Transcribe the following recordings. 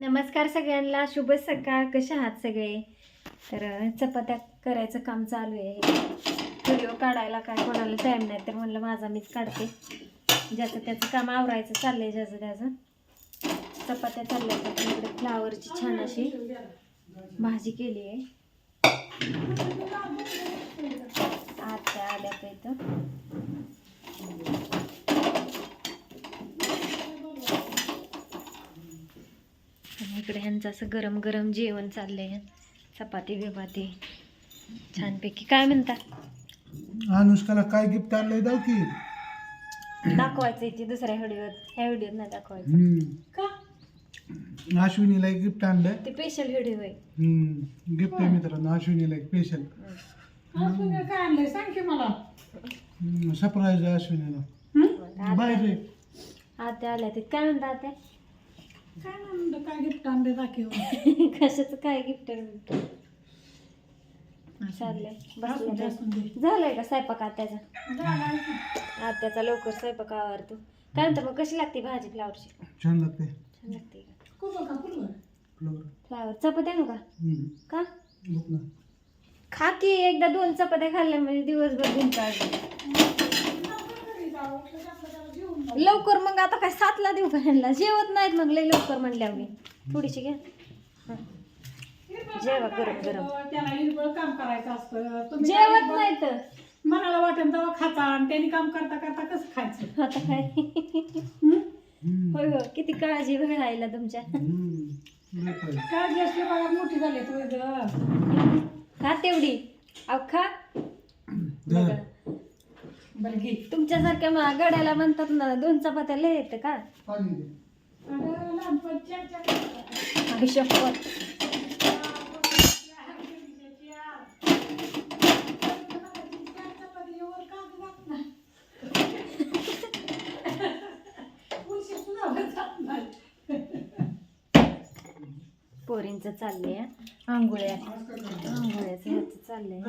नमस्कार सगळ्यांना शुभ सकाळ. कसे आहात सगळे? तर चपात्या करायचं काम चालू आहे. व्हिडिओ काढायला काय कोणाला टाईम नाही तर म्हणलं माझा मीच काढते. ज्याचं त्याचं काम आवरायचं चाललंय ज्याचं त्याचं. चपात्या चालल्या तर इकडे फ्लावरची छान अशी भाजी केली आहे. आत्या आल्या का इकडे ह्यांचं असं गरम गरम जेवण चाललंय. चपाती बिपाती छानपैकी. काय म्हणता? अनुष्काला काय गिफ्ट आणलंय जाऊ की? दाखवायचं ते दुसऱ्या व्हिडिओत. ह्या व्हिडिओत नाही दाखवायचं. हम्म. अश्विनीला एक गिफ्ट आणलंय. ते स्पेशल व्हिडिओ आहे. गिफ्ट आहे मित्रांनो अश्विनीला एक स्पेशल काय आणलंय? सांग की मला. सरप्राईज आहे अश्विनीला. बाहेर रे आत्या आल्या ते काय म्हणता आत्या काय म्हणलं काय गिफ्ट आणले दाखव कशाचं काय गिफ्ट चाललंय बसले झालंय का स्वयंपाक आत्याचा? आत्याचा लवकर स्वयंपाक आवरतो. काय म्हणता मग कशी लागते भाजी फ्लावरची? छान लागते. छान लागते का? फ्लोवर? फ्लावर. चपात्या आणू का. का? खा की एकदा दोन चपात्या खाल्ल्या म्हणजे दिवसभर काढले लवकर मग आता काय सातला देऊ का ह्यांना जेवत नाहीत मग लय लवकर म्हणल्या मी थोडीशी घ्या हं. जेवा गरम गरम त्याला हिरबळ काम करायचं असतं तुम्ही जेवत काय हिरबळ- नाही तर मनाला वाटेल तेव्हा खाता आणि त्यांनी काम करता करता कसं खायचं आता काय हं? हम्म. होय हो किती काळजी वेळायला तुमच्या. काळजी असली बघा मोठी झाली तू. खा तेवढी अहो खा. बरं घे तुमच्यासारख्या मा- गड्याला म्हणतात ना दोन चपात्या लय येतं का? पाणी दे. पोरींचं चाललंय हं. आंघोळ्या. आंघोळ्याचं ह्याचं चाललंय.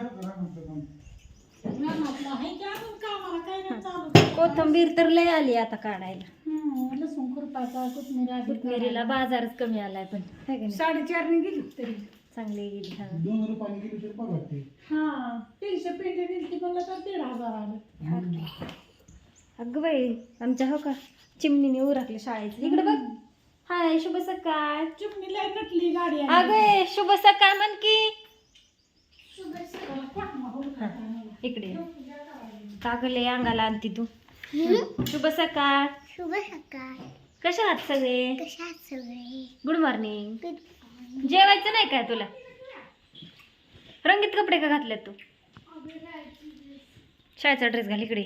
रानातलं आहे की अजून कामाला काही नाही चालू. कोथंबीर तर लय आली आता काढायला. हम्म, लसूण खुरपायचा कोथमीर बाजारच कमी आलाय पण. हाय का नाही? साडेचारने गेली तरी. चांगली गेली हा. दोन रुपयाने तरी हा तीनशे पेंटे दिली म्हणलं तर दीड हजार आलं. अगं बाई आमच्या हो का चिमणीने उरकले शाळेत इकडे बघ. हाय शुभ सकाळ. चिमणी लय नटली गाडी आली. अगं ए, शुभ सकाळ म्हण की त्याला पाठमा हुडकायचा मला. इकडे कागले अंगाला आणती तू शुभ सकाळ. शुभ सकाळ. कशा आहात सगळे? कशा आहात सगळे? गुड मॉर्निंग जेवायचं नाही काय तुला? रंगीत कपडे का घातलेत तू? शाळेचा ड्रेस घाल इकडे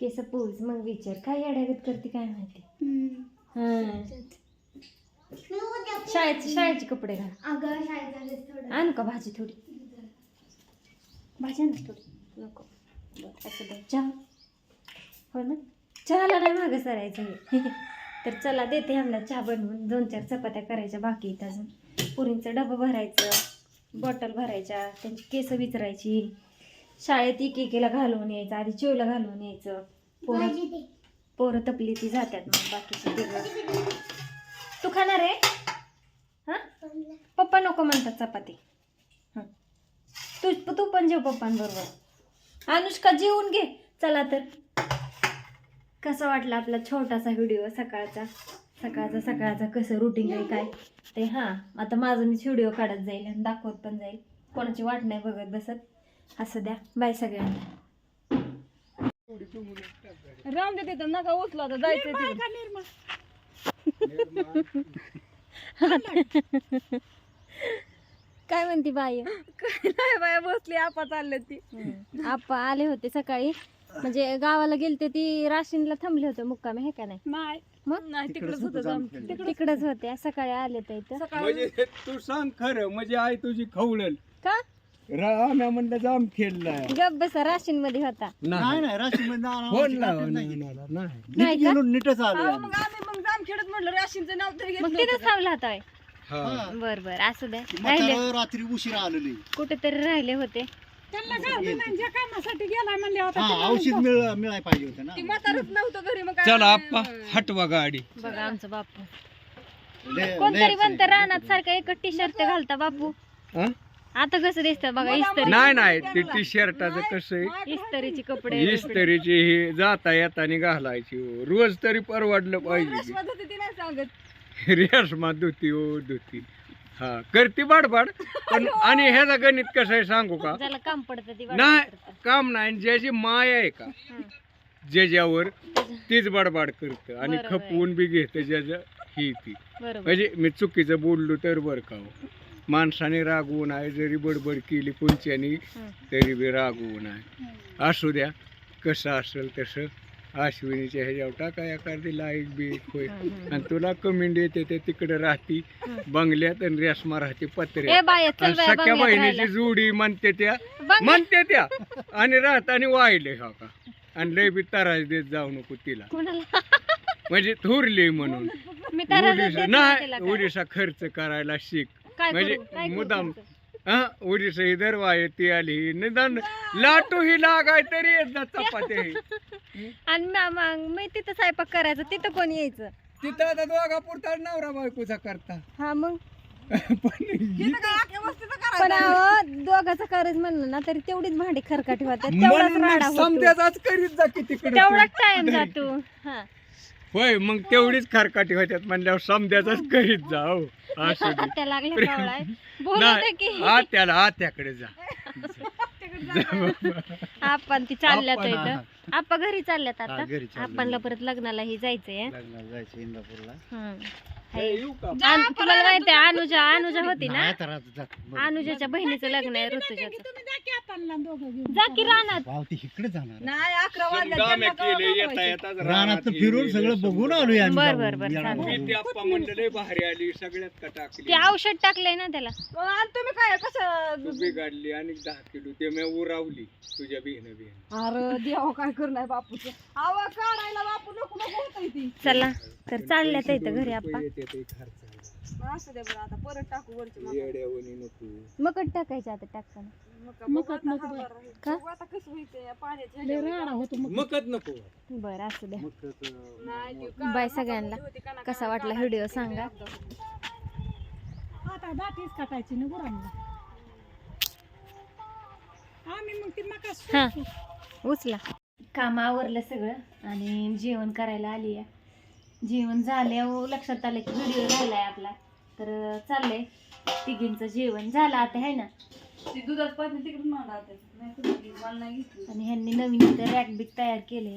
केस पूज मग विचार. काय अडगत करते काय माहिती? हा शाळेचे शाळेचे कपडे घाल. अगं थोडा. आणू का भाजी थोडी. भाजी थोडी. नको. बरं असं दे. चहा. हो ना? चहाला नाही मागं सरायचं हे. तर चला देते ह्यांना चहा बनवून. दोन चार चपात्या करायच्या बाकी आहेत अजून. पुरींचं डबं भरायचं बॉटल भरायच्या त्यांची केस विचरायची शाळेत एक एकीला घालून यायचं आधी चिवला घालून यायचं. पोरं भाजी दे. पोरं तपली ती जातात मग बाकीचे वेगळं तू खाणार आहे? हां? पप्पा नको म्हणतात चपाती. हं. तू तू पण जेव पप्पांबरोबर. अनुष्का जेवून घे. चला तर. कसं वाटलं आपला छोटासा व्हिडिओ सकाळचा? सकाळचा सकाळचा कसं रुटीन आहे काय? ते हां. आता माझं मीच व्हिडिओ काढत जाईल आणि दाखवत पण जाईल. कोणाची वाट नाही बघत बसत. असं द्या. बाय सगळ्यांना. राम दे तिथं. नका उचला तर जायचं काय म्हणते बाई? नाही बाया बसली आपा चालले ती. आप्पा आले होते सकाळी. म्हणजे गावाला गेलते ती राशीनला थांबले होते मुक्कामी हे का नाही? नाही. मग? नाही तिकडच होतं तिकडच होते सकाळी आले तर इथं. म्हणजे तू सांग खरं म्हणजे आई तुझी खवळल. का? राम्या म्हणलं जाम खेळलाय. गप बसा राशीन मध्ये होता. नाही. नाही राशी मध्ये फोन लावा म्हणाला, नाही नाही. का? नीटच आलो मग आम्ही मग खेळत म्हणलं राशींचं नाव तरी मग तिथंच थांबला होता होय. हा. बर बर असू द्या. राहिले. रात्री उशिरा आलेली कुठेतरी राहिले होते. त्यांना ज्या कामासाठी गेला म्हणले हा औषध मिळ मिळायला पाहिजे होतं ना. चला आप्पा हटवा गाडी. बघा आमचं बापू. लय- कोणतरी लयच म्हणतं. रानात सारखं एक टी शर्ट घालता बापू. हा? आता कसं दिसतं बघा इस्तरी. नाही नाही ते टी शर्टाचं कसं आहे? इस्तरीचे कपडे. इस्त्रीची ही जाता येताना घालायची हो. रोज तरी परवडलं पाहिजे. रेशमा धुती ओ धुती हा करती बाडबाड पण आणि ह्याचं गणित कसं आहे सांगू का? ज्याला काम पडतं ती नाही. काम नाही ज्याची माय आहे का? हं. ज्याच्यावर तीच बडबाड करतं आणि बरोबर आहे. खपवून बी घेतं ज्याचं ही ती. बरोबर. म्हणजे मी चुकीचं बोललो तर बरं का हो. माणसाने रागवून आहे जरी बडबड केली कोणच्यानी हं. तरी बी रागवून आहे. असू द्या कसं असेल तसं अश्विनीच्या ह्याच्यावर टाका एखादी लाईक बी होय. आणि तुला कमेंट येते ते तिकडे राहती. बंगल्यात आणि रेसमा राहते चल आणि सख्या बहिणीची. जोडी म्हणते त्या म्हणते त्या आणि राहताना वाहिले हो का. आणि लय बी तरास देत जाऊ नको तिला. म्हणजे थोरली म्हणून. उडीसा नाही उडीसा खर्च करायला शिक. काय म्हणजे करू? काय करू मुद्दाम तुमचं? हा? उडीसा ही दरवा ती आली. निदान लाटू ही लागाय तरी येत ना चपात्या ही. आणि म- मग मी तिथं स्वयंपाक करायचं तिथं कोण यायचं? तिथं आता दोघा पुरता नवरा बायकोचा करता. हा मग? पण ही- पण अहो, दोघाचं करायचं म्हणलं ना तरी तेवढीच भांडी खरकाटी होतात तेवढाच राडा होतो. समजाचाच करीत जा की तिकडे तेवढाच टाइम जातो. हा होय मग तेवढीच खरकाटी होत्यात म्हणल्यावर समजाचाच करीत जा हो. असू दे. त्या लागले कावळाय बोलू दे नाही की आत्याकडे जा. आपण ती चालल्यात आपण, इथं. आपण घरी चालल्यात हा, आता. चाललोय. आपणला परत लग्नालाही जायचंय. लग्नाला जायचं इंदापूरला. हं. हे आणि तुम्हाला माहिती आहे अनुजा अनुजा होती ना? नाही तर आता जा. बरं. अनुजाच्या बहिणीचं लग्न आहे ऋतुजाचं. जा की रानात. भाव ती इकडे जाणार समजा आम्ही केले येता येताच रानात फिरून गेले सगळं सगळं. बघून आलोय आम्ही बर, जाऊन. बर, बर, येणार चालेल. मी बघून. ते आप्पा म्हणलं लय भारी आली सगळ्यात का टाकली? ते औषध टाकलंय ना त्याला. तुम्ही काय कसं? तू बिघडली आणि दहा किलो. ते मी उरावली तुझ्या बिहन बिहन अरे देवा काय करणार बापूच? आवा काढायला बापू नको नको होत ती. चला तर चालल्यात इथं घरी आपण येते ते खर्च असं दे बरं आता परत टाकू वरची येड्यावणी नको. मकट टाकायचं आता टाकताना. मकत नको का? आता कसं व्हायचं पाण्याच्या राडा होतो मग मकत नको. बरं असू द्या मग नाही बाय सगळ्यांना कसा वाटला व्हिडिओ सांगा. आता. दाटीच काटायची ना गुरांना. आम्ही मग ती मका हा. उचला. काम आवरलं सगळं आणि जेवण करायला आली आहे. जेवण झाल्यावर लक्षात आलं की व्हिडिओ राहिलाय आपला. तर चाललंय. तिघींचं जेवण झालं आता आहे ना? ती दुधात पाणी तिकडून मांडा मला नाही घेतली. आणि ह्यांनी नवीन इथं रॅक बिक तयार केले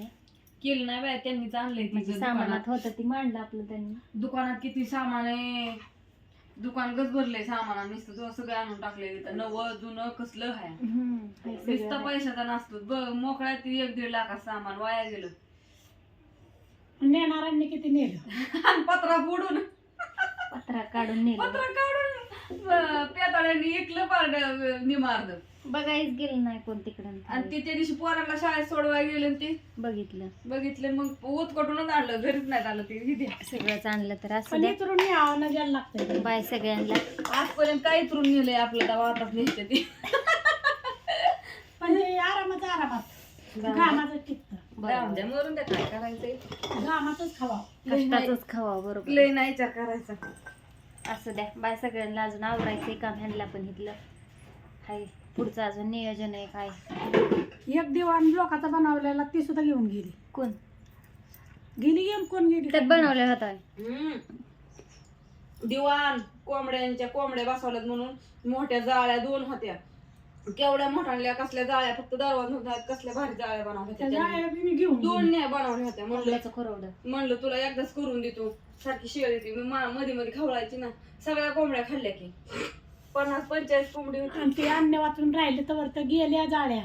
केलं नाही बाय त्यांनीच आणलंय म्हणजे तिचं सामानात होतं ती मांडलं आपलं त्यांनी. दुकानात किती सामान आहे? दुकान गच भरलंय सामान नुसतं तो सगळं आणून टाकले तिथं. नवं जुनं कसलं हम्म, हे सगळं नुसतं आहे. पैशाचा नसतो. बघ मोकळ्या ती एक दीड लाखाचं सामान वाया गेलं. नेणाऱ्यांनी किती नेलं? आणि पत्रा फोडून. पत्रा काढून नेलं. पत्रा काढून पेताळ्यांनी इकलं पारड निमारद बघायच गेलं नाही कोण आणि तिकडं ते त्या दिवशी पोरांना शाळेत सोडवायला गेले आणि ते बघितलं. बघितलं मग उतकटूनच आणलं घरीच नाही आलं ते सगळंच आणलं तर असं पण द्या. इतरून यावं ना ज्याला लागतंय. बाय सगळ्यांना. आजपर्यंत काय इतरून नेलंय आपलं दवा आताच नेसते ते. पण हे आरामात. आरामात घामाचं टिकत मरून द्या काय करायचंय घामातच खावा. कष्टाचंच खावा बरोबर. लय नाही विचार करायचा. असं द्या बाय सगळ्यांना अजून आवरायचंय काम ह्यांना पण इथलं. हाय पुढचं अजून नियोजन आहे काय? एक दिवाण लोकाचा बनवलेला ती सुद्धा घेऊन गेली. कोण? गेली घेऊन कोण गेली? त्यात बनवलं होतं हम्म. दिवाण कोंबड्यांच्या कोंबड्या बसवल्यात म्हणून. मोठ्या जाळ्या दोन होत्या. केवढ्या मोठ्या कसल्या जाळ्या फक्त दरवाज कसल्या भारी जाळ्या बनवल्या त्या. जाळ्या बी मी घेऊन दोन बनवल्या होत्या म्हणलं खोरवडं. म्हणलं तुला एकदाच करून देतो सारखी शेळी ती मध्ये मध्ये खवळायची ना. सगळ्या कोंबड्या खाल्ल्या की. पन्नास पंचेचाळीस कोंबडी होती. आणि ते अन्य वाचून राहिले तर तर गेल्या जाळ्या.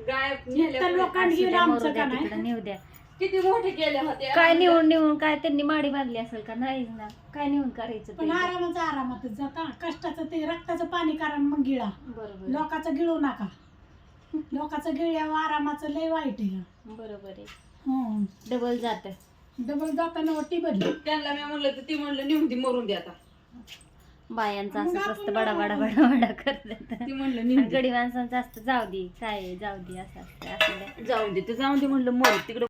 गाय तर नेल्या लोकांनी गेलं आमचं का नाही? तिकडं नेऊ द्या. किती मोठे केल्या होत्या काय नेऊन नेऊन काय त्यांनी माडी बांधली असेल का? नाही ना. काय नेऊन करायचं पण ते? आरामाचं आरामातच जाता कष्टाचं ते रक्ताचं पाणी कारण मग गिळा. बरोबर. लोकाचं गिळू नका. लोकाचं गिळ्यावर आरामाचं लय वाईट आहे बरोबर आहे. हं. डबल जात. डबल जाताना वटी बदली त्यांना मी म्हणलं तर ती म्हणलं नेऊन ती मरून दे आता. बायांचं असंच असतं बडा बडा बडा बडा करतात ती म्हणलं. गडी माणसांचं असतं जाऊ दे काय आहे, जाऊ दे असं असतं असं जाऊ दे ते जाऊ दे म्हणलं मर तिकडे